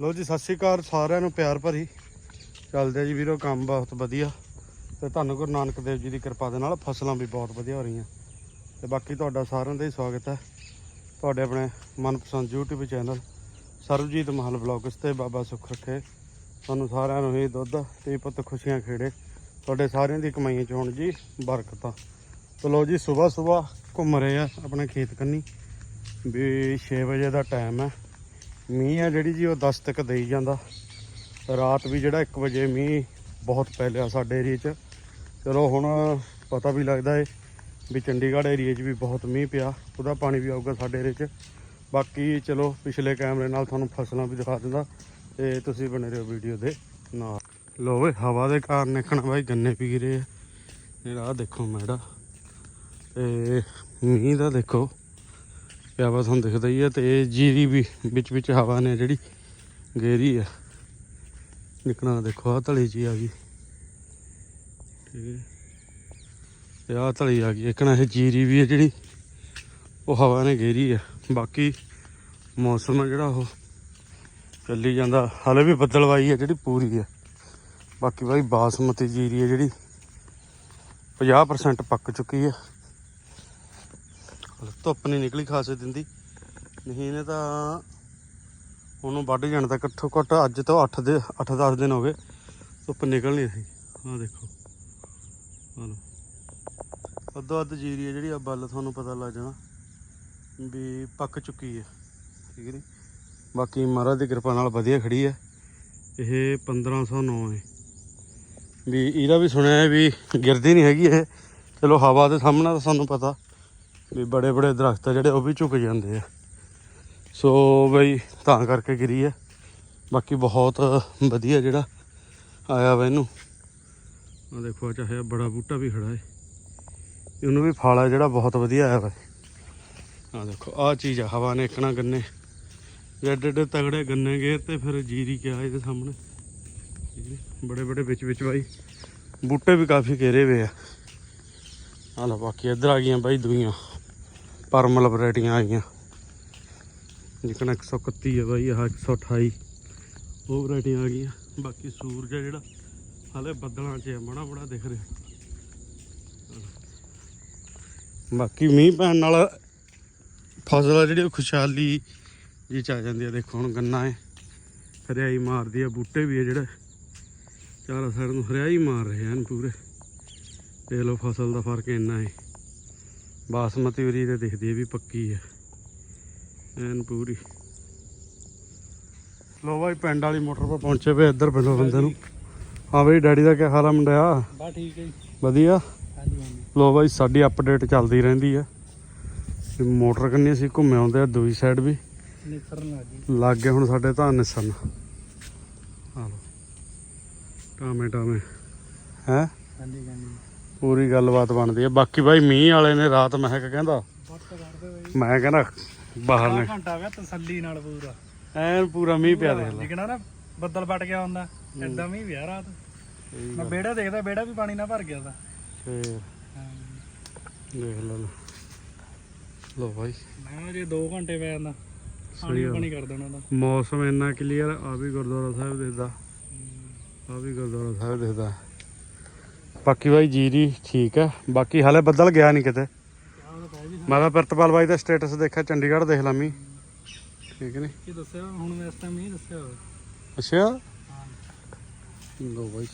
ਲੋ ਜੀ, ਸਤਿ ਸ਼੍ਰੀ ਅਕਾਲ ਸਾਰਿਆਂ ਨੂੰ, ਪਿਆਰ ਭਰੀ। ਚੱਲਦੇ ਜੀ ਵੀਰੋ, ਕੰਮ ਬਹੁਤ ਵਧੀਆ। ਤੇ ਤੁਹਾਨੂੰ ਗੁਰੂ ਨਾਨਕ ਦੇਵ ਜੀ ਦੀ ਕਿਰਪਾ ਦੇ ਨਾਲ ਫਸਲਾਂ ਵੀ ਬਹੁਤ ਵਧੀਆ ਹੋ ਰਹੀਆਂ। ਤੇ ਬਾਕੀ ਤੁਹਾਡਾ ਸਾਰਿਆਂ ਦਾ ਹੀ ਸਵਾਗਤ ਹੈ। ਤੁਹਾਡੇ ਆਪਣੇ ਮਨਪਸੰਦ YouTube ਚੈਨਲ, ਸਰਬਜੀਤ ਮਹਲ ਵਲੌਗਸ ਤੇ ਬਾਬਾ ਸੁੱਖ ਰੱਖੇ। ਤੁਹਾਨੂੰ ਸਾਰਿਆਂ ਨੂੰ ਹੀ ਦੁੱਧ ਤੇ ਪੁੱਤ ਖੁਸ਼ੀਆਂ ਖੇੜੇ। ਤੁਹਾਡੇ ਸਾਰਿਆਂ ਦੀ ਕਮਾਈਆਂ ਚ ਹੋਣ ਜੀ ਬਰਕਤਾਂ। ਤੇ ਲੋ ਜੀ ਸਵੇਰ ਸਵੇਰ ਘੁੰਮ ਰਹੇ ਆ ਆਪਣੇ ਖੇਤ ਕੰਨੀ। ਵੀ 6 ਵਜੇ ਦਾ ਟਾਈਮ ਹੈ। ਮੀਂਹ ਆ ਜਿਹੜੀ ਜੀ, ਉਹ 10 ਤੱਕ ਦੇਈ ਜਾਂਦਾ। ਰਾਤ ਵੀ ਜਿਹੜਾ 1 ਵਜੇ ਮੀਂਹ ਬਹੁਤ ਪੈ ਲਿਆ ਸਾਡੇ ਏਰੀਏ 'ਚ। ਚਲੋ ਹੁਣ ਪਤਾ ਵੀ ਲੱਗਦਾ ਏ ਵੀ ਚੰਡੀਗੜ੍ਹ ਏਰੀਏ 'ਚ ਵੀ ਬਹੁਤ ਮੀਂਹ ਪਿਆ, ਉਹਦਾ ਪਾਣੀ ਵੀ ਆਊਗਾ ਸਾਡੇ ਏਰੀਏ 'ਚ। ਬਾਕੀ ਚਲੋ, ਪਿਛਲੇ ਕੈਮਰੇ ਨਾਲ ਤੁਹਾਨੂੰ ਫਸਲਾਂ ਵੀ ਦਿਖਾ ਦਿੰਦਾ, ਤੇ ਤੁਸੀਂ ਬਣੇ ਰਹੋ ਵੀਡੀਓ ਦੇ ਨਾਲ। ਲੋ ਵੇ, ਹਵਾ ਦੇ ਕਾਰਨ ਦੇਖਣਾ ਬਾਈ, ਗੰਨੇ ਪੀ ਰਹੇ ਆ। ਇਹ ਆਹ ਦੇਖੋ ਮੈੜਾ ਤੇ ਮੀਂਹ ਦਾ ਦੇਖੋ। ਪਿਆ ਵਾ ਤੁਹਾਨੂੰ ਦਿਖਦਾ ਹੀ ਹੈ ਤੇ ਜੀਰੀ ਵੀ ਵਿੱਚ ਵਿੱਚ ਹਵਾ ਨੇ ਜਿਹੜੀ ਗੇਰੀ ਆ। ਨਿਕਣਾ ਦੇਖੋ ਆ ਧਲੀ ਜੀ ਆ ਗਈ। ਠੀਕ ਹੈ ਤੇ ਆ ਧਲੀ ਆ ਗਈ। ਇਕਣਾ ਇਹ ਜੀਰੀ ਵੀ ਹੈ ਜਿਹੜੀ, ਉਹ ਹਵਾ ਨੇ ਗੇਰੀ ਆ। ਬਾਕੀ ਮੌਸਮ ਆ ਜਿਹੜਾ ਉਹ ਚੱਲੀ ਜਾਂਦਾ। ਹਲੇ ਵੀ ਬੱਦਲਵਾਈ ਹੈ ਜਿਹੜੀ ਪੂਰੀ ਹੈ ਬਾਕੀ ਬਾਈ ਬਾਸਮਤੀ ਜੀਰੀ ਹੈ ਜਿਹੜੀ 50% ਪੱਕ ਚੁੱਕੀ ਹੈ ਧੁੱਪ ਨਹੀਂ ਨਿਕਲੀ ਖਾਸੇ ਦਿੰਦੀ ਨਹੀਂ, ਇਹਨੇ ਤਾਂ ਉਹਨੂੰ ਵੱਢ ਜਾਣ ਦਾ ਘੱਟੋ ਘੱਟ ਅੱਜ ਤੋਂ 8 ਦੇ 8-10 ਦਿਨ ਹੋ ਗਏ। ਧੁੱਪ ਨਿਕਲ ਨਹੀਂ ਰਹੀ। ਆਹ ਦੇਖੋ। ਆਹ ਲਓ ਅੱਧੋ ਅੱਧ ਜੀਰੀ ਹੈ ਜਿਹੜੀ ਆ ਬੱਲ ਤੁਹਾਨੂੰ ਪਤਾ ਲੱਗ ਜਾਣਾ ਵੀ ਪੱਕ ਚੁੱਕੀ ਹੈ। ਠੀਕ ਨਹੀਂ? ਬਾਕੀ ਮਹਾਰਾਜ ਦੀ ਕਿਰਪਾ ਨਾਲ ਵਧੀਆ ਖੜੀ ਹੈ। ਇਹ 1509 ਹੈ। ਵੀ ਇਹਦਾ ਵੀ ਸੁਣਿਆ ਵੀ ਗਿਰਦੀ ਨਹੀਂ ਹੈਗੀ ਇਹ। ਚਲੋ ਹਵਾ ਦੇ ਸਾਹਮਣੇ ਤਾਂ ਸਾਨੂੰ ਪਤਾ। ਵੀ ਬੜੇ ਬੜੇ ਦਰਖਤ ਆ ਜਿਹੜੇ ਉਹ ਵੀ ਝੁਕ ਜਾਂਦੇ ਆ। ਸੋ ਬਈ, ਤਾਂ ਕਰਕੇ ਗਿਰੀ ਹੈ ਬਾਕੀ ਬਹੁਤ ਵਧੀਆ ਜਿਹੜਾ ਆਇਆ ਵਾ ਇਹਨੂੰ। ਆ ਦੇਖੋ ਚਾਹੇ ਬੜਾ ਬੂਟਾ ਵੀ ਖੜਾ ਹੈ ਇਹਨੂੰ ਵੀ ਫਲ ਆ ਜਿਹੜਾ ਬਹੁਤ ਵਧੀਆ ਆਇਆ ਵਾ। ਆ ਦੇਖੋ ਆ ਚੀਜ਼ ਆ, ਹਵਾ ਨੇ ਇੱਕਣਾ ਗੰਨੇ। ਐਡੇ ਐਡੇ ਤਗੜੇ ਗੰਨੇ ਗਏ ਤੇ ਫਿਰ ਜੀਰੀ ਕਿਹਾ ਇਹਦੇ ਸਾਹਮਣੇ? ਬੜੇ ਬੜੇ ਵਿੱਚ ਵਿੱਚ ਬਾਈ। ਬੂਟੇ ਵੀ ਕਾਫੀ ਘੇਰੇ ਹੋਏ ਆ। ਆ ਲਓ, ਬਾਕੀ ਇੱਧਰ ਆ ਗਈਆਂ ਬਾਈ ਦੂਈਆਂ। ਪਰਮਲ ਵੈਰਾਈਟੀਆਂ ਆ ਗਈਆਂ ਜਿਕਣ 131 ਹੈ ਬਾਈ, ਆਹ 128 ਉਹ ਵੈਰਾਈਟੀਆਂ ਆ ਗਈਆਂ। ਬਾਕੀ ਸੂਰਜ ਆ ਜਿਹੜਾ, ਹਾਲੇ ਬੱਦਲਾਂ 'ਚ ਹੈ ਮਾੜਾ ਬੜਾ ਦਿਖ ਰਿਹਾ। ਬਾਕੀ ਮੀਂਹ ਪੈਣ ਨਾਲ ਫਸਲ ਆ ਜਿਹੜੀ ਉਹ ਖੁਸ਼ਹਾਲੀ ਜੀ ਚ ਆ ਜਾਂਦੀ ਆ ਦੇਖੋ ਹੁਣ ਗੰਨਾ ਹੈ, ਹਰਿਆਈ ਮਾਰਦੀ ਆ, ਬੂਟੇ ਵੀ ਆ ਜਿਹੜੇ। ਚਾਰ ਸਾਈਡ ਨੂੰ ਹਰਿਆਈ ਮਾਰ ਰਹੇ ਹਨ ਪੂਰੇ। ਦੇਖ ਲਓ ਫਸਲ ਦਾ ਫ਼ਰਕ ਇੰਨਾ ਹੈ। ਬਾਸਮਤੀ ਉਰੀ ਤੇ ਦਿਖਦੀ ਹੈ ਵੀ ਪੱਕੀ ਹੈ। ਐਨ ਪੂਰੀ। ਲੋ ਬਾਈ ਪਿੰਡ ਵਾਲੀ ਮੋਟਰ 'ਤੇ ਪਹੁੰਚੇ ਪਏ ਇੱਧਰ ਪਿੰਡੋਂ ਬੰਦੇ ਨੂੰ। ਹਾਂ ਬਈ ਡੈਡੀ ਦਾ ਕੀ ਹਾਲ ਆ ਮੁੰਡਿਆ? ਬਾ ਠੀਕ ਹੈ ਜੀ। ਵਧੀਆ? ਹਾਂਜੀ ਹਾਂਜੀ। ਲੋ ਬਾਈ ਸਾਡੀ ਅਪਡੇਟ ਚੱਲਦੀ ਰਹਿੰਦੀ ਆ ਤੇ ਮੋਟਰ ਕੰਨੀ ਅਸੀਂ ਘੁੰਮੇ ਆਉਂਦੇ ਆ ਦੂਜੀ ਸਾਈਡ ਵੀ। ਨਿਕਰਨ ਲੱਗ ਗਈ ਲੱਗ ਗਏ ਹੁਣ ਸਾਡੇ ਧਾਨ ਨਿਸਣ ਆ ਲੋ ਟਾਮੇ ਟਾਮੇ ਹੈ? ਹਾਂਜੀ ਹਾਂਜੀ। ਪੂਰੀ ਗੱਲਬਾਤ ਬਣਦੀ ਹੈ ਬਾਕੀ ਬਾਈ ਮੀਂਹ ਵਾਲੇ ਨੇ ਰਾਤ ਮਹਿਕ ਕਹਿੰਦਾ ਮੈਂ ਕਹਿੰਦਾ ਬਾਹਰ ਨੇ ਘੰਟਾ ਗਿਆ ਤਸੱਲੀ ਨਾਲ ਪੂਰਾ। ਐਨ ਪੂਰਾ ਮੀਂਹ ਪਿਆ ਦੇਖ ਲੈ। ਲਿਖਣਾ ਨਾ ਬੱਦਲ ਵੱਟ ਗਿਆ ਹੁੰਦਾ ਐਦਾਂ ਵੀ ਵਿਆਹ ਰਾਤ। ਮੈਂ ਬੇੜਾ ਦੇਖਦਾ ਬੇੜਾ ਵੀ ਪਾਣੀ ਨਾਲ ਭਰ ਗਿਆ ਦਾ ਫੇਰ ਦੇਖ ਲੈ ਲੋ। ਲੋ ਬਾਈ। ਮੈਂ ਜੇ 2 ਘੰਟੇ ਪੈ ਜਾਂਦਾ ਪਾਣੀ। ਪਾਣੀ ਕਰ ਦੇਣਾ ਦਾ ਮੌਸਮ ਇੰਨਾ ਕਲੀਅਰ ਆ ਵੀ ਗੁਰਦੁਆਰਾ ਸਾਹਿਬ ਦਿਖਦਾ। ਆ ਵੀ ਗੁਰਦੁਆਰਾ ਸਾਹਿਬ ਦਿਖਦਾ। ਬਾਕੀ ਬਾਈ ਜੀਰੀ ਠੀਕ ਹੈ ਬਾਕੀ ਹਾਲੇ ਬੱਦਲ ਗਿਆ ਨਹੀਂ ਕਿਤੇ। ਮੈਂ ਤਾਂ ਪ੍ਰਿਤਪਾਲ ਬਾਈ ਦਾ ਸਟੇਟਸ ਦੇਖਿਆ ਚੰਡੀਗੜ੍ਹ ਦੇਖ ਲਾਮੀ ਠੀਕ ਨਹੀਂ ਕੀ ਦੱਸਿਆ? ਹੁਣ ਮੈਂ ਇਸ ਟਾਈਮ ਨਹੀਂ ਦੱਸਿਆ ਅੱਛਾ? ਹਾਂ। ਲੋ ਬਾਈ।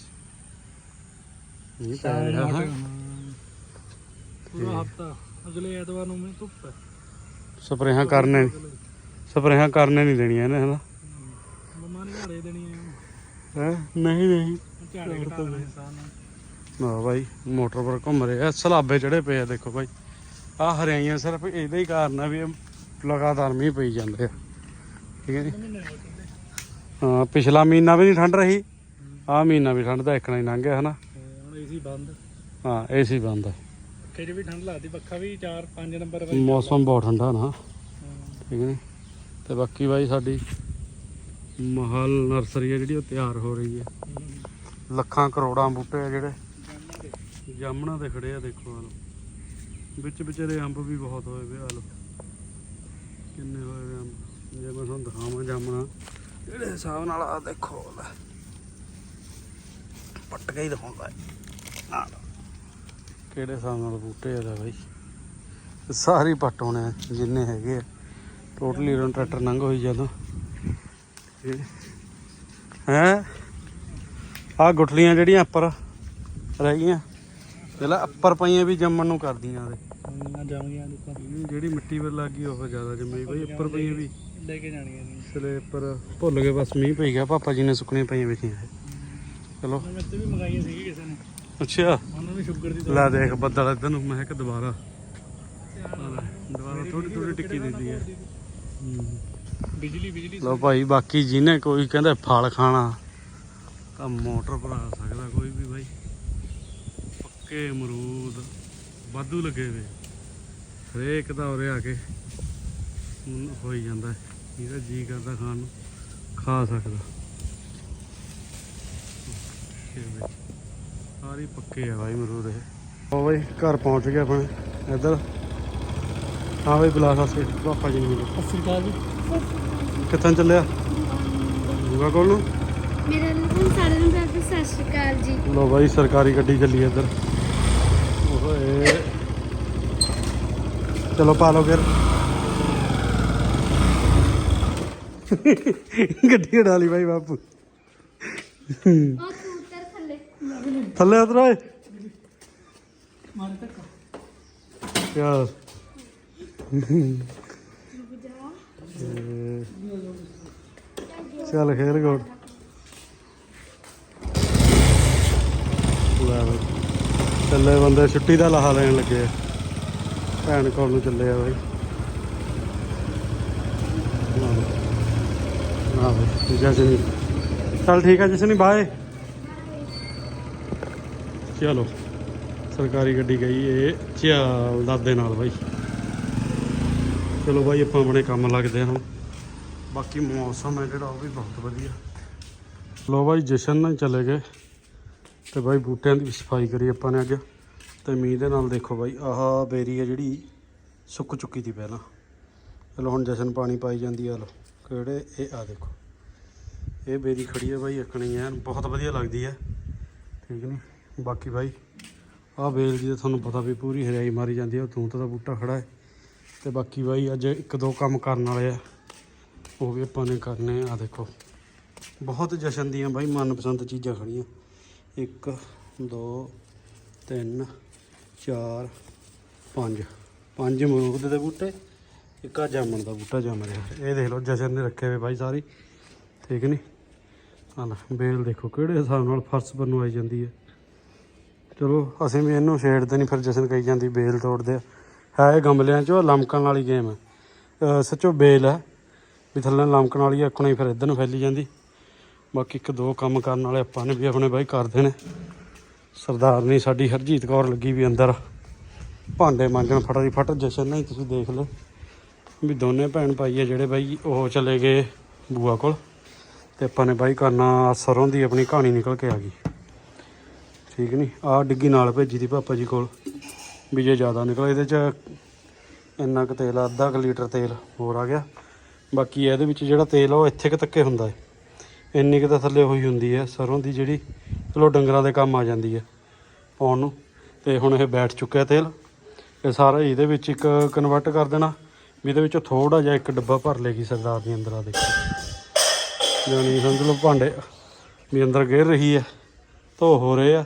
ਨਹੀਂ ਪੈ ਰਿਹਾ ਹਾਂ। ਹਾਂ। ਪੂਰਾ ਹਫਤਾ। ਅਗਲੇ ਐਤਵਾਰ ਨੂੰ ਮੈਂ ਧੁੱਪ ਹੈ। ਸਪਰੇਹਾਂ ਕਰਨੇ ਸਪਰੇਹਾਂ ਕਰਨੇ ਨਹੀਂ ਦੇਣੀਆਂ ਇਹਨੇ ਹਨਾ? ਮੰਮਾ ਨੇ ਝਾੜੇ ਦੇਣੀ ਹੈ ਹੈ? ਨਹੀਂ ਨਹੀਂ ਝਾੜੇ ਘਟਾ ਦੇਣੇ ਨੇ। ਨਾ ਬਾਈ ਮੋਟਰ ਪਰ ਘੁੰਮ ਰਹੇ ਸਲਾਬੇ ਚੜੇ ਪਏ ਆ ਦੇਖੋ ਬਾਈ। ਆ ਹਰਿਆਈਆਂ ਸਿਰਫ ਇਹਦਾ ਹੀ ਕਾਰਨ ਆ ਵੀ ਇਹ ਲਗਾਤਾਰ ਮੀਂਹ ਪਈ ਜਾਂਦੇ ਆ। ਠੀਕ ਹੈ ਜੀ? ਹੋ ਪਿਛਲਾ ਮਹੀਨਾ ਵੀ ਨਹੀਂ ਠੰਡ ਰਹੀ ਆ ਮਹੀਨਾ ਵੀ ਠੰਡ ਦਾ ਇੱਕਣਾ ਹੀ ਲੰਘ ਗਿਆ ਹਨਾ? ਹੁਣ ਏਸੀ ਬੰਦ। ਹਾਂ ਏਸੀ ਬੰਦ ਆ। ਪੱਖੇ 'ਚ ਵੀ ਠੰਡ ਲੱਗਦੀ ਪੱਖਾ ਵੀ 4 5 ਨੰਬਰ ਮੌਸਮ ਬਹੁਤ ਠੰਡਾ ਨਾ। ਹਾਂ। ਠੀਕ ਹੈ ਤੇ ਬਾਕੀ ਬਾਈ ਸਾਡੀ ਮਹਲ ਨਰਸਰੀ ਆ ਜਿਹੜੀ ਉਹ ਤਿਆਰ ਹੋ ਰਹੀ ਹੈ। ਲੱਖਾਂ ਕਰੋੜਾਂ ਬੂਟੇ ਆ ਜਿਹੜੇ। ਜਾਮਣਾ ਦੇ ਖੜੇ ਆ ਦੇਖੋ ਆ ਲੋ ਵਿੱਚ ਵਿਚਾਰੇ ਅੰਬ ਵੀ ਬਹੁਤ ਹੋਏ ਵੇ ਆ ਲੋ ਕਿੰਨੇ ਹੋਏ ਵੇ ਅੰਬ। ਜੇ ਮੈਂ ਤੁਹਾਨੂੰ ਦਿਖਾਵਾਂ ਜਾਮਣਾ ਜਿਹੜੇ ਹਿਸਾਬ ਨਾਲ ਆ ਦੇਖੋ ਲੈ। ਪੱਟ ਕੇ ਹੀ ਦਿਖਾਉਂਦਾ ਹੈ ਕਿਹੜੇ ਹਿਸਾਬ ਨਾਲ ਬੂਟੇ ਆ ਲੈ ਬਾਈ। ਸਾਰੇ ਪੱਟ ਹੋਣੇ ਆ, ਜਿੰਨੇ ਹੈਗੇ ਆ। ਟੋਟਲੀ ਰੋਂ ਟਰੈਕਟਰ ਨੰਗ ਹੋਈ ਜਦੋਂ। ਹੈ? ਆ ਗੁਠਲੀਆਂ ਜਿਹੜੀਆਂ ਉੱਪਰ ਰਹਿ ਗਈਆਂ। ਜਿਹੜਾ ਉੱਪਰ ਪਈਆਂ ਵੀ ਜੰਮਣ ਨੂੰ ਕਰਦੀਆਂ ਉਹਦੇ। ਨਾ ਦੇਖੋ ਜਿਹੜੀ ਮਿੱਟੀ ਵੱਲ ਲੱਗ ਉਹ ਜ਼ਿਆਦਾ ਜੰਮੀ ਬਈ ਉੱਪਰ ਪਈਆਂ ਵੀ। ਲੈ ਕੇ ਜਾਣੀਆਂ ਨੇ ਚਲੇ ਉੱਪਰ ਭੁੱਲ ਗਏ ਬਸ ਮੀਂਹ ਪਈ ਗਿਆ। ਪਾਪਾ ਜੀ ਨੇ ਸੁੱਕਣੀਆਂ ਪਈਆਂ ਵੇਖੀਆਂ। ਚਲੋ। ਮੈਂ ਤੇ ਵੀ ਮੰਗਾਈਆਂ ਸੀਗੀ ਕਿਸੇ ਨੇ। ਅੱਛਾ। ਉਹਨਾਂ ਨੂੰ ਸ਼ੂਗਰ ਦੀ ਲੈ ਦੇਖ ਬੱਦਲ ਇਧਰ ਨੂੰ। ਮੈਂ ਕਿ ਦੁਬਾਰਾ। ਲੈ, ਦੁਬਾਰਾ ਥੋੜੀ ਥੋੜੀ ਟਿੱਕੀ ਦਿੰਦੀ ਹੈ। ਬਿਜਲੀ ਬਿਜਲੀ ਲਓ ਭਾਈ ਬਾਕੀ ਜਿਹਨੇ ਕੋਈ ਕਹਿੰਦਾ ਫਲ ਖਾਣਾ ਤਾਂ ਮੋਟਰ ਭਰਾ ਸਕਦਾ ਕੋਈ ਵੀ ਭਾਈ। ਪੱਕੇ ਅਮਰੂਦ ਵਾਧੂ ਲੱਗੇ ਵੇ। ਹਰੇਕ ਦਾ ਉਰੇ ਆ ਕੇ ਹੁਣ ਹੋਈ ਜਾਂਦਾ ਹੈ। ਜਿਹਦਾ ਜੀ ਕਰਦਾ ਖਾਣ ਨੂੰ ਖਾ ਸਕਦਾ। ਸਾਰੇ ਪੱਕੇ ਆ ਭਾਈ ਅਮਰੂਦ ਇਹ। ਉਹ ਭਾਈ ਘਰ ਪਹੁੰਚ ਗਏ ਆਪਣੇ ਇੱਧਰ। ਹਾਂ ਭਾਈ ਬੁਲਾ ਸਾਸੇ ਪਾਪਾ ਜੀ ਨੂੰ। ਮਿਲੋ ਸਤਿ ਸ੍ਰੀ ਅਕਾਲ ਜੀ। ਕਿੱਥਾਂ ਚੱਲਿਆ? ਜੂਗਾ ਕੋਲ ਨੂੰ? ਮੇਰਾ ਨਾਮ ਸਾਰਿਆਂ ਨੂੰ ਪਿਆਰ ਭਰੀ ਸਤਿ ਸ਼੍ਰੀ ਅਕਾਲ ਜੀ। ਲੋ ਬਾਈ ਸਰਕਾਰੀ ਗੱਡੀ ਚੱਲੀ ਇੱਧਰ। ਓਏ। ਚਲੋ ਪਾ ਲਓ ਫਿਰ। ਗੱਡੀ ਉਡਾ ਲਈ ਬਾਈ ਬਾਪੂ। ਉਹ ਥੱਲੇ ਥੱਲੇ ਉਤਰ ਓਏ। ਮਾਰ ਤੱਕ ਯਾਰ ਚੱਲ ਖੇਲ ਗੋੜ ਚੱਲੇ ਬੰਦੇ ਛੁੱਟੀ ਦਾ ਲਾਹਾ ਲੈਣ ਲੱਗੇ ਭੈਣ ਕੋਲ ਨੂੰ ਚੱਲੇ ਆ ਬਾਈ। ਨਾ ਬਈ। ਜਸਨੀ। ਚੱਲ ਠੀਕ ਆ ਜਸਨੀ, ਬਾਏ। ਚਲੋ। ਸਰਕਾਰੀ ਗੱਡੀ ਗਈ ਇਹ ਚੱਲ ਦਾਦੇ ਨਾਲ ਬਾਈ। ਚਲੋ ਬਾਈ, ਆਪਾਂ ਆਪਣੇ ਕੰਮ ਲੱਗਦੇ ਹਾਂ ਬਾਕੀ ਮੌਸਮ ਹੈ ਜਿਹੜਾ, ਉਹ ਵੀ ਬਹੁਤ ਵਧੀਆ। ਲੋ ਬਾਈ, ਜਸ਼ਨ ਨਾਲ ਚਲੇ ਗਏ। ਤੇ ਬਾਈ ਬੂਟਿਆਂ ਦੀ ਸਫ਼ਾਈ ਕਰੀ ਆਪਾਂ ਨੇ ਅੱਜ। ਤੇ ਮੀਂਹ ਦੇ ਨਾਲ ਦੇਖੋ ਬਾਈ, ਆਹ ਬੇਰੀ ਹੈ ਜਿਹੜੀ ਸੁੱਕ ਚੁੱਕੀ ਸੀ ਪਹਿਲਾਂ। ਚਲੋ ਹੁਣ ਜਸ਼ਨ ਪਾਣੀ ਪਾਈ ਜਾਂਦੀ ਆ ਲੋ ਕਿਹੜੇ? ਇਹ ਆ ਦੇਖੋ। ਇਹ ਬੇਰੀ ਖੜੀ ਹੈ ਬਾਈ ਇੱਕਣੀ ਐਨ ਬਹੁਤ ਵਧੀਆ ਲੱਗਦੀ ਹੈ ਠੀਕ ਨਹੀਂ ਬਾਕੀ ਬਾਈ, ਆਹ ਬੇਲ ਦੀ ਤਾਂ ਤੁਹਾਨੂੰ ਪਤਾ ਵੀ ਪੂਰੀ ਹਰਿਆਈ ਮਾਰੀ ਜਾਂਦੀ ਹੈ ਤੂੰ ਤਾਂ ਬੂਟਾ ਖੜਾ ਹੈ। ਤੇ ਬਾਕੀ ਬਾਈ, ਅੱਜ ਇੱਕ ਦੋ ਕੰਮ ਕਰਨ ਵਾਲੇ ਆ। ਉਹ ਵੀ ਆਪਾਂ ਨੇ ਕਰਨੇ ਆ ਦੇਖੋ। ਬਹੁਤ ਜਸ਼ਨ ਦੀਆਂ ਬਾਈ, ਮਨਪਸੰਦ ਚੀਜ਼ਾਂ ਖੜੀਆਂ। 1 2 3 4 5 ਪੰਜ ਅਮਰੂਦ ਦੇ ਬੂਟੇ, ਇੱਕ ਆ ਜਾਮਣ ਦਾ ਬੂਟਾ ਜੰਮ ਰਿਹਾ। ਇਹ ਦੇਖ ਲਓ, ਜਸ਼ਨ ਨੇ ਰੱਖੇ ਹੋਏ ਬਾਈ ਸਾਰੀ। ਠੀਕ ਨਹੀਂ ਹਾਂ ਬੇਲ ਦੇਖੋ, ਕਿਹੜੇ ਹਿਸਾਬ ਨਾਲ ਫਰਸ਼ ਪਰ ਨੂੰ ਆਈ ਜਾਂਦੀ ਹੈ। ਚਲੋ, ਅਸੀਂ ਵੀ ਇਹਨੂੰ ਛੇੜਦੇ ਨਹੀਂ ਫਿਰ ਜਸ਼ਨ ਕਹੀ ਜਾਂਦੀ ਬੇਲ ਤੋੜਦੇ ਆ। ਹੈ ਇਹ ਗਮਲਿਆਂ 'ਚੋਂ ਲਮਕਣ ਵਾਲੀ ਗੇਮ। ਹੈ ਸੱਚੋ ਬੇਲ ਹੈ। ਵੀ ਥੱਲੇ ਲਮਕਣ ਵਾਲੀ ਆਕਣਾ ਹੀ ਫਿਰ ਇੱਧਰ ਨੂੰ ਫੈਲੀ ਜਾਂਦੀ। ਬਾਕੀ ਇੱਕ ਦੋ ਕੰਮ ਕਰਨ ਵਾਲੇ ਆਪਾਂ ਨੇ ਵੀ ਆਪਣੇ ਬਾਈ ਕਰਦੇ ਨੇ। ਸਰਦਾਰਨੀ ਸਾਡੀ ਹਰਜੀਤ ਕੌਰ ਲੱਗੀ ਵੀ ਅੰਦਰ। ਭਾਂਡੇ ਮਾਂਜਣ ਫਟਾ ਫਟ ਜਸ਼ਨ ਨਹੀਂ ਤੁਸੀਂ ਦੇਖ ਲਓ। ਵੀ ਦੋਨੇ ਭੈਣ ਭਾਈ ਆ ਜਿਹੜੇ ਬਾਈ ਉਹ ਚਲੇ ਗਏ ਬੂਆ ਕੋਲ। ਤੇ ਆਪਾਂ ਨੇ ਬਾਈ ਕਰਨਾ ਸਰੋਂ ਦੀ ਆਪਣੀ ਕਹਾਣੀ ਨਿਕਲ ਕੇ ਆ ਗਈ। ਠੀਕ ਨਹੀਂ ਆਹ ਡਿੱਗੀ ਨਾਲ ਭੇਜੀ ਦੀ ਪਾਪਾ ਜੀ ਕੋਲ। ਵੀ ਜੇ ਜ਼ਿਆਦਾ ਨਿਕਲੇ ਇਹਦੇ ਚ ਇੰਨਾ ਕੁ ਤੇਲ ਆ, ਅੱਧਾ ਕੁ ਲੀਟਰ ਤੇਲ ਹੋਰ ਆ ਗਿਆ। ਬਾਕੀ ਇਹਦੇ ਵਿੱਚ ਜਿਹੜਾ ਤੇਲ ਉਹ ਇੱਥੇ ਕੁ ਤੱਕੇ ਹੁੰਦਾ ਹੈ। ਇੰਨੀ ਕੁ ਤਾਂ ਥੱਲੇ ਹੋਈ ਹੁੰਦੀ ਹੈ, ਸਰੋਂ ਦੀ ਜਿਹੜੀ, ਚਲੋ ਡੰਗਰਾਂ ਦੇ ਕੰਮ ਆ ਜਾਂਦੀ ਹੈ ਪਾਉਣ ਨੂੰ। ਤੇ ਹੁਣ ਇਹ ਬੈਠ ਚੁੱਕਿਆ ਤੇਲ। ਇਹ ਸਾਰਾ ਇਹਦੇ ਵਿੱਚ ਇੱਕ ਕਨਵਰਟ ਕਰ ਦੇਣਾ। ਵੀ ਇਹਦੇ ਵਿੱਚੋਂ ਥੋੜਾ ਜਿਹਾ ਇੱਕ ਡੱਬਾ ਭਰ ਲੇਗੀ ਸਰਦਾਰ ਦੀ ਅੰਦਰ ਆ ਦੇਖੋ। ਜਾਨੀ ਸਮਝ ਲਓ ਭਾਂਡੇ, ਵੀ ਅੰਦਰ ਗਿਰ ਰਹੀ ਹੈ, ਧੋ ਹੋ ਰਹੇ ਆ।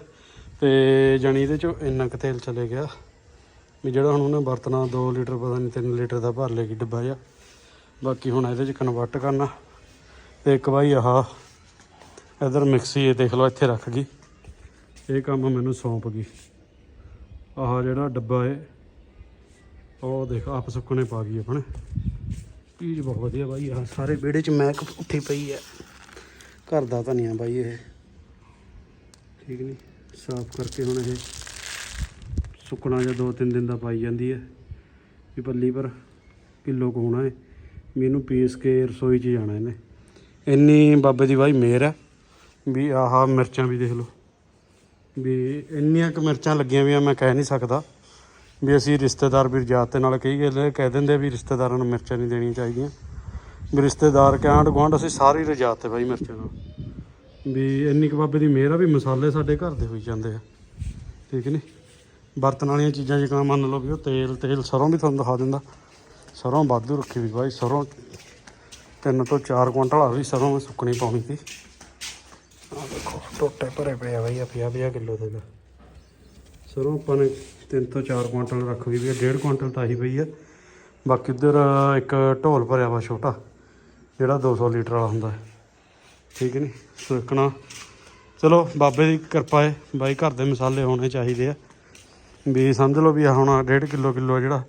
ਤੇ ਜਾਨੀ ਇਹਦੇ ਚੋਂ ਇੰਨਾ ਕੁ ਤੇਲ ਚਲੇ ਗਿਆ। ਵੀ ਜਿਹੜਾ ਹੁਣ ਉਹਨੇ ਵਰਤਣਾ 2 ਲੀਟਰ ਪਤਾ ਨਹੀਂ 3 ਲੀਟਰ ਦਾ ਭਰ ਲੇਗੀ ਡੱਬਾ ਜਿਹਾ। ਬਾਕੀ ਹੁਣ ਇਹਦੇ ਚ ਕਨਵਰਟ ਕਰਨਾ। ਤੇ ਇੱਕ ਵਾਰੀ ਆਹ ਇਧਰ ਮਿਕਸੀ ਇਹ ਦੇਖ ਲਓ, ਇੱਥੇ ਰੱਖ ਗਈ। ਇਹ ਕੰਮ ਮੈਨੂੰ ਸੌਂਪ ਗਈ। ਆਹ ਜਿਹੜਾ ਡੱਬਾ ਏ ਉਹ ਦੇਖ, ਆਪ ਸੁੱਕਣੇ ਪਾ ਗਈ ਆਪਣੇ। ਚੀਜ਼ ਬਹੁਤ ਵਧੀਆ ਬਾਈ, ਆਹ ਸਾਰੇ ਵਿਹੜੇ 'ਚ ਮੈਕ ਉੱਠੀ ਪਈ ਹੈ ਘਰ ਦਾ ਧਨੀਆ ਬਾਈ ਇਹ। ਠੀਕ ਨਹੀਂ ਸਾਫ਼ ਕਰਕੇ ਹੁਣ ਇਹ ਸੁੱਕਣਾ ਜਾਂ ਦੋ ਤਿੰਨ ਦਿਨ ਦਾ ਪਾਈ ਜਾਂਦੀ ਹੈ ਵੀ ਪੱਲੀ ਪਰ ਕਿਲੋ ਕੁ ਹੈ ਮੈਨੂੰ ਪੀਸ ਕੇ ਰਸੋਈ 'ਚ ਜਾਣਾ ਇਹਨੇ। ਇੰਨੀ ਬਾਬੇ ਦੀ ਬਾਈ ਮਿਹਰ ਹੈ ਵੀ ਆਹ ਮਿਰਚਾਂ ਵੀ ਦੇਖ ਲਓ। ਵੀ ਇੰਨੀਆਂ ਕੁ ਮਿਰਚਾਂ ਲੱਗੀਆਂ ਵੀ ਆ ਮੈਂ ਕਹਿ ਨਹੀਂ ਸਕਦਾ ਵੀ ਅਸੀਂ ਰਿਸ਼ਤੇਦਾਰ ਵੀ ਰਜਾਤ ਦੇ ਨਾਲ ਕਈ ਗੱਲ ਕਹਿ ਦਿੰਦੇ ਵੀ ਰਿਸ਼ਤੇਦਾਰਾਂ ਨੂੰ ਮਿਰਚਾਂ ਨਹੀਂ ਦੇਣੀਆਂ ਚਾਹੀਦੀਆਂ। ਵੀ ਰਿਸ਼ਤੇਦਾਰ ਕਿ ਆਂਢ ਗੁਆਂਢ ਅਸੀਂ ਸਾਰੀ ਰਜਾਤ ਰਜਾਤੇ ਬਾਈ ਮਿਰਚਾਂ ਨਾਲ। ਵੀ ਇੰਨੀ ਕੁ ਬਾਬੇ ਦੀ ਮਿਹਰ ਆ ਵੀ ਮਸਾਲੇ ਸਾਡੇ ਘਰ ਦੇ ਹੋਈ ਜਾਂਦੇ ਆ। ਠੀਕ ਨਹੀਂ ਬਰਤਨ ਵਾਲੀਆਂ ਚੀਜ਼ਾਂ ਜਿਕਣਾ ਮੰਨ ਲਓ ਵੀ ਉਹ ਤੇਲ ਤੇਲ ਸਰੋਂ ਵੀ ਤੁਹਾਨੂੰ ਦਿਖਾ ਦਿੰਦਾ। ਸਰੋਂ ਵਾਧੂ ਰੱਖੀ ਵੀ ਬਾਈ, ਸਰੋਂ ਤਿੰਨ ਤੋਂ ਚਾਰ ਕੁਇੰਟਲ ਆ ਵੀ ਸਰੋਂ ਮੈਂ ਸੁੱਕਣੀ ਪਾਉਣੀ ਸੀ। ਆਹ ਦੇਖੋ, ਟੋਟੇ ਭਰੇ ਪਏ ਆ ਬਾਈ ਆ 50 50 ਕਿਲੋ ਦੇ ਸਰੋਂ ਆਪਾਂ ਨੇ ਤਿੰਨ ਤੋਂ ਚਾਰ ਕੁਇੰਟਲ ਰੱਖ ਵੀ ਵੀ ਆ, ਡੇਢ ਕੁਇੰਟਲ ਤਾਂ ਆਹੀ ਪਈ ਆ। ਬਾਕੀ ਉਧਰ ਇੱਕ ਢੋਲ ਭਰਿਆ ਵਾ ਛੋਟਾ, ਜਿਹੜਾ 200 ਲੀਟਰ ਵਾਲਾ ਹੁੰਦਾ ਹੈ। ਠੀਕ ਨਹੀਂ ਸੁੱਕਣਾ। ਚਲੋ, ਬਾਬੇ ਦੀ ਕਿਰਪਾ ਹੈ ਬਾਈ ਘਰ ਦੇ ਮਸਾਲੇ ਹੋਣੇ ਚਾਹੀਦੇ ਆ। ਵੀ ਸਮਝ ਲਓ ਵੀ ਆਹ ਹੁਣ ਡੇਢ ਕਿਲੋ ਕਿਲੋ ਜਿਹੜਾ,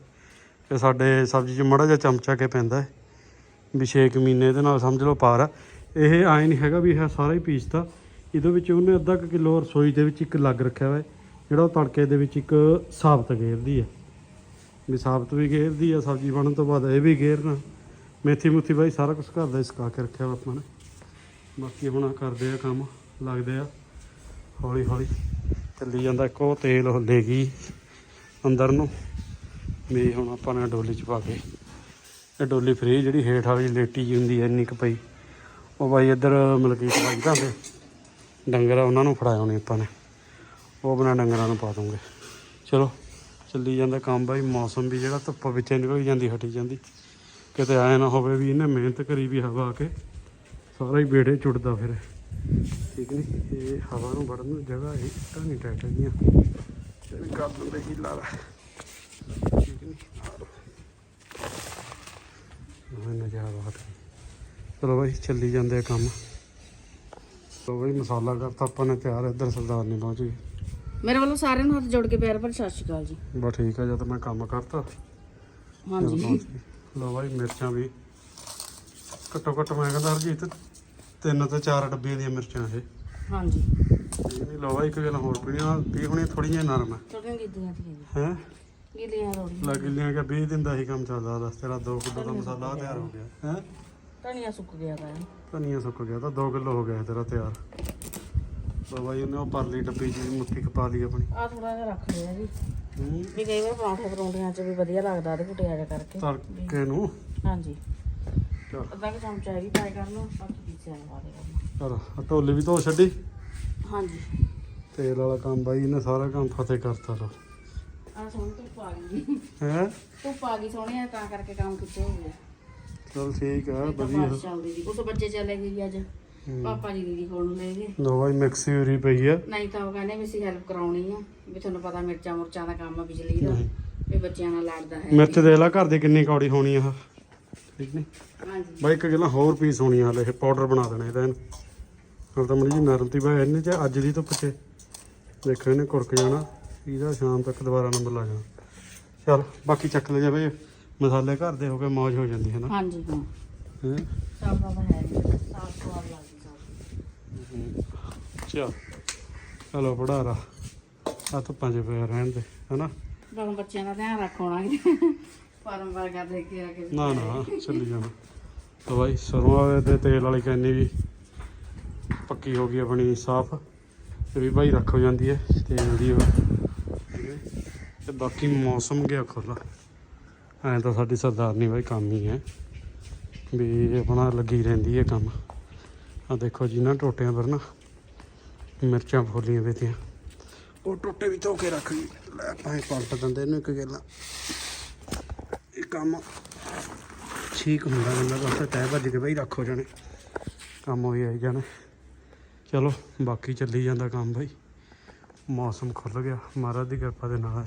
ਇਹ ਸਾਡੇ ਸਬਜ਼ੀ 'ਚ ਮੜਾ ਜਿਹਾ ਚਮਚਾ ਕੇ ਪੈਂਦਾ ਹੈ ਵੀ 6 ਮਹੀਨੇ ਇਹਦੇ ਨਾਲ ਸਮਝ ਲਓ ਪਾਰ ਆ। ਇਹ ਐਂ ਨਹੀਂ ਹੈਗਾ ਵੀ ਇਹ ਸਾਰਾ ਹੀ ਪੀਸਤਾ ਇਹਦੇ ਵਿੱਚ ਉਹਨੇ ਅੱਧਾ ਕੁ ਕਿਲੋ ਰਸੋਈ ਦੇ ਵਿੱਚ ਇੱਕ ਲੱਗ ਰੱਖਿਆ ਹੋਇਆ ਜਿਹੜਾ ਉਹ ਤੜਕੇ ਦੇ ਵਿੱਚ ਇੱਕ ਸਾਬਤ ਗੇਰਦੀ ਹੈ। ਵੀ ਸਾਬਤ ਵੀ ਗੇਰਦੀ ਆ, ਸਬਜ਼ੀ ਬਣਨ ਤੋਂ ਬਾਅਦ ਇਹ ਵੀ ਗੇਰਨਾ। ਮੇਥੀ ਮੁੱਥੀ ਬਾਈ ਸਾਰਾ ਕੁਝ ਘਰ ਦਾ ਹੀ ਸੁਕਾ ਕੇ ਰੱਖਿਆ ਵਾ ਆਪਾਂ ਨੇ। ਬਾਕੀ ਹੁਣ ਕਰਦੇ ਆ ਕੰਮ, ਲੱਗਦੇ ਆ ਹੌਲੀ ਹੌਲੀ। ਚੱਲੀ ਜਾਂਦਾ ਇੱਕ ਉਹ ਤੇਲ ਉਹ ਲੈ ਗਈ ਅੰਦਰ ਨੂੰ। ਵੀ ਹੁਣ ਆਪਾਂ ਨੇ ਡੋਲੀ ਚ ਪਾ ਕੇ ਇਹ ਡੋਲੀ ਫਰੀ ਜਿਹੜੀ ਹੇਠ ਵਾਲੀ ਲੇਟੀ ਜੀ ਹੁੰਦੀ ਐ ਇੰਨੀ ਕੁ ਪਈ। ਉਹ ਬਾਈ ਇੱਧਰ ਮਲਕੀਤ ਬਾਈ ਦੇ ਡੰਗਰ ਆ ਉਹਨਾਂ ਨੂੰ ਫੜਾਇਆ ਹੋਣੀ ਆਪਾਂ ਨੇ। ਉਹ ਬਣਾ ਡੰਗਰਾਂ ਨੂੰ ਪਾ ਦੂੰਗੇ ਚਲੋ, ਚੱਲੀ ਜਾਂਦਾ ਕੰਮ ਬਾਈ। ਮੌਸਮ ਵੀ ਜਿਹੜਾ ਧੁੱਪ ਵਿੱਚ ਨਿਕਲ ਜਾਂਦੀ, ਹਟੀ ਜਾਂਦੀ। ਕਿਤੇ ਐ ਨਾ ਹੋਵੇ ਵੀ ਇਹਨੇ ਮਿਹਨਤ ਕਰੀ ਵੀ ਹਵਾ ਆ ਕੇ ਸਾਰਾ ਹੀ ਬੇੜੇ ਚੁੱਟਦਾ ਫਿਰ। ਠੀਕ ਨਹੀਂ ਇਹ ਹਵਾ ਨੂੰ ਵੜਨ ਨੂੰ ਜਗ੍ਹਾ ਇਹ ਇੱਟਾਂ ਨਹੀਂ ਟੈਟ ਹੈਗੀਆਂ। ਕਰ ਦਿੰਦੇ ਹੀ ਲਾ ਲੈ। ਠੀਕ ਨਹੀਂ ਆ ਉਹ ਨਜ਼ਾਰਾ ਬਾਤ ਚਲੋ ਬਾਈ ਚੱਲੀ ਜਾਂਦੇ ਆ ਕੰਮ। ਚਲੋ ਬਾਈ ਮਸਾਲਾ ਕਰਤਾ ਆਪਾਂ ਨੇ ਤਿਆਰ ਇੱਧਰ ਸਰਦਾਰ ਨਹੀਂ ਪਹੁੰਚ ਮੇਰੇ ਵੱਲੋਂ ਸਾਰਿਆਂ ਨੂੰ ਹੱਥ ਜੋੜ ਕੇ ਪਿਆਰ ਭਰੀ ਸਤਿ ਸ਼੍ਰੀ ਅਕਾਲ ਜੀ। ਬਸ ਠੀਕ ਆ ਜਦ ਮੈਂ ਕੰਮ ਕਰਤਾ। ਹਾਂਜੀ। ਲਓ ਬਾਈ ਮਿਰਚਾਂ ਵੀ। ਘੱਟੋ ਘੱਟ ਮੈਂ ਕਹਿੰਦਾ ਹਰਜੀਤ ਤਿੰਨ ਤੋਂ ਚਾਰ ਡੱਬੀਆਂ ਦੀਆਂ ਮਿਰਚਾਂ ਇਹ। ਹਾਂਜੀ। ਨਹੀਂ ਲਓ ਬਾਈ ਇੱਕ ਗੱਲ ਹੋਰ ਪੀਣੀਆਂ ਪੀ ਹੁਣੀ ਥੋੜੀਆਂ ਨਰਮ ਹੈ ਥੋੜੀਆਂ ਗਿੱਲੀਆਂ ਸੀ ਹੈ? ਗਿੱਲੀਆਂ ਥੋੜੀਆਂ ਲੱਗ ਲਿਆ ਕਿ 20 ਦਿਨ ਦਾ ਹੀ ਕੰਮ ਚੱਲਦਾ ਦੱਸ ਤੇਰਾ 2 ਕਿਲੋ ਦਾ ਮਸਾਲਾ ਤਿਆਰ ਹੋ ਗਿਆ। ਹੈ? ਧਨੀਆ ਸੁੱਕ ਗਿਆ ਤਾ। ਧਨੀਆ ਸੁੱਕ ਗਿਆ ਤਾਂ 2 ਕਿਲੋ ਹੋ ਗਿਆ ਤੇਰਾ ਤਿਆਰ। ਲਓ ਬਾਈ ਉਹਨੇ ਉਹ ਪਰਲੀ ਡੱਬੀ ਜੀ ਮੁੱਠੀ ਖਪਾ ਲਈ ਆਪਣੀ। ਆ ਥੋੜਾ ਜਿਹਾ ਰੱਖ ਲਿਆ ਜੀ। ਹੂੰ। ਵੀ ਕਈ ਵਾਰ ਪਰੌਂਠੇ ਪਰੌਂਠਿਆਂ 'ਚ ਵੀ ਵਧੀਆ ਲੱਗਦਾ ਉਹਦੇ ਕੁਟਿਆ ਜਿਹਾ ਕਰਕੇ। ਤੜਕੇ ਨੂੰ? ਹਾਂਜੀ। ਚਲ। ਅੱਧਾ ਕੁ ਚਮਚਾ ਇਹ ਵੀ ਪਾਈ ਕਰਨਾ ਬਾਕੀ ਪੀਸਿਆ ਨੂੰ ਪਾ ਦੇ ਚਲ ਢੋਲੀ ਵੀ ਧੋ ਛੱਡੀ? ਹਾਂਜੀ। ਤੇਲ ਵਾਲਾ ਕੰਮ ਬਾਈ ਇਹਨੇ ਸਾਰਾ ਕੰਮ ਫਤਿਹ ਕਰਤਾ ਲੋ ਆ ਸੋਹਣੀ ਧੁੱਪ ਆ ਗਈ। ਜੀ ਹੈ? ਧੁੱਪ ਆ ਗਈ ਸੋਹਣੀ ਆ ਤਾਂ ਕਰਕੇ ਕੰਮ ਕਿੱਥੇ ਹੋ ਗਿਆ। ਚਲ ਠੀਕ ਆ ਇਹ ਤਾਂ ਵਧੀਆ। ਬਾਰਿਸ਼ ਚੱਲਦੀ ਸੀ। ਕੁਛ ਬੱਚੇ ਚਲੇ ਗਏ ਜੀ ਅੱਜ। ਪਾਪਾ ਜੀ ਦੀਦੀ ਕੋਲ ਨੂੰ ਲੈ ਗਏ। ਲੋ ਬਾਈ ਮਿਕਸੀ ਉਰੀ ਪਈ ਆ। ਨਹੀਂ ਤਾਂ ਉਹ ਕਹਿੰਦੇ ਵੀ ਅਸੀਂ ਹੈਲਪ ਕਰਾਉਣੀ ਆ ਵੀ ਤੁਹਾਨੂੰ ਪਤਾ ਮਿਰਚਾਂ ਮੁਰਚਾਂ ਦਾ ਕੰਮ ਆ ਬਿਜਲੀ ਦਾ। ਨਹੀਂ। ਵੀ ਬੱਚਿਆਂ ਨਾਲ ਲੜਦਾ ਹੈ। ਮਿਰਚ ਦੇ ਲਾ ਘਰ ਦੀ ਕਿੰਨੀ ਕੌੜੀ ਹੋਣੀ ਆ ਠੀਕ ਨਹੀਂ ਹਾਂਜੀ। ਬਾਈ ਇੱਕ ਗਿਲਾ ਹੋਰ ਪੀਸ ਹੋਣੀ ਆ ਹਲੇ ਇਹ ਪਾਊਡਰ ਬਣਾ ਦੇਣਾ ਇਹਦਾ ਇਹਨੂੰ। ਹੁਣ ਤਾਂ ਮੜੀ ਜੀ ਨਰਮ ਤੀ ਬਾਈ ਇਹਨੇ ਚ ਅੱਜ ਦੀ ਧੁੱਪ ਚ ਦੇਖੋ ਇਹਨੇ ਕੁਰਕ ਜਾਣਾ। ਇਹਦਾ ਸ਼ਾਮ ਤੱਕ ਦੁਬਾਰਾ ਨੰਬਰ ਲਾ ਜਾਣਾ। ਚਲ ਬਾਕੀ ਚੱਕ ਲੈ ਜਾਵੇ। ਮਸਾਲੇ ਘਰ ਦੇ ਹੋ ਕੇ ਮौज ਹੋ ਜਾਂਦੀ ਹੈ ਨਾ। ਹਾਂਜੀ ਹਾਂ। ਹੈਂ? ਸਾਫ਼ ਸਾਫ਼ ਹੈ ਜੀ ਸਾਫ਼ ਸਵਾਦ ਲੱਗਦੀ ਸਬਜ਼ੀ ਚਲ। ਚਲੋ ਪੜਾਰਾ ਆ ਧੁੱਪਾਂ 'ਚ ਪਿਆ ਰਹਿਣ ਦੇ ਹਨਾ? ਬਸ ਬੱਚਿਆਂ ਦਾ ਧਿਆਨ ਰੱਖਣਾ ਫਾਰਮ ਵਰਗਾ ਦੇ ਕੇ ਆ ਕੇ। ਨਾ ਨਾ ਚੱਲੀ ਜਾਣਾ। ਤਾਂ ਬਾਈ ਸਰੋਂ ਤੇ ਤੇਲ ਵਾਲੀ ਕੈਨੀ ਵੀ ਪੱਕੀ ਹੋ ਗਈ ਆਪਣੀ ਸਾਫ਼। ਤੇ ਵੀ ਭਾਈ ਰੱਖ ਹੋ ਜਾਂਦੀ ਹੈ। ਤੇਲ ਦੀ ਉਹ। ਤੇ ਬਾਕੀ ਮੌਸਮ ਗਿਆ ਖੁੱਲਾ ਐਂ ਤਾਂ ਸਾਡੀ ਸਰਦਾਰਨੀ ਬਾਈ ਕੰਮ ਹੀ ਹੈ। ਵੀ ਆਪਣਾ ਲੱਗੀ ਰਹਿੰਦੀ ਹੈ ਕੰਮ। ਆ ਦੇਖੋ ਜੀ, ਨਾ ਟੋਟਿਆਂ ਪਰ ਨਾ ਮਿਰਚਾਂ ਫੋਲੀਆਂ ਵੇਤੀਆਂ ਉਹ ਟੋਟੇ ਵੀ ਧੋ ਕੇ ਰੱਖ ਗਈ ਲੈ ਭਾਵੇਂ ਪਲਟ ਦਿੰਦੇ ਇਹਨੂੰ ਇੱਕ ਗੱਲਾਂ। ਇਹ ਕੰਮ ਠੀਕ ਹੁੰਦਾ ਬੰਦਾ ਬਸ ਤੈ ਭੱਜ ਕੇ ਬਈ ਰੱਖੋ ਜਾਣੇ। ਕੰਮ ਹੋਈ ਆਈ ਜਾਣੇ। ਚਲੋ, ਬਾਕੀ ਚੱਲੀ ਜਾਂਦਾ ਕੰਮ ਬਈ। ਮੌਸਮ ਖੁੱਲ ਗਿਆ। ਮਹਾਰਾਜ ਦੀ ਕਿਰਪਾ ਦੇ ਨਾਲ।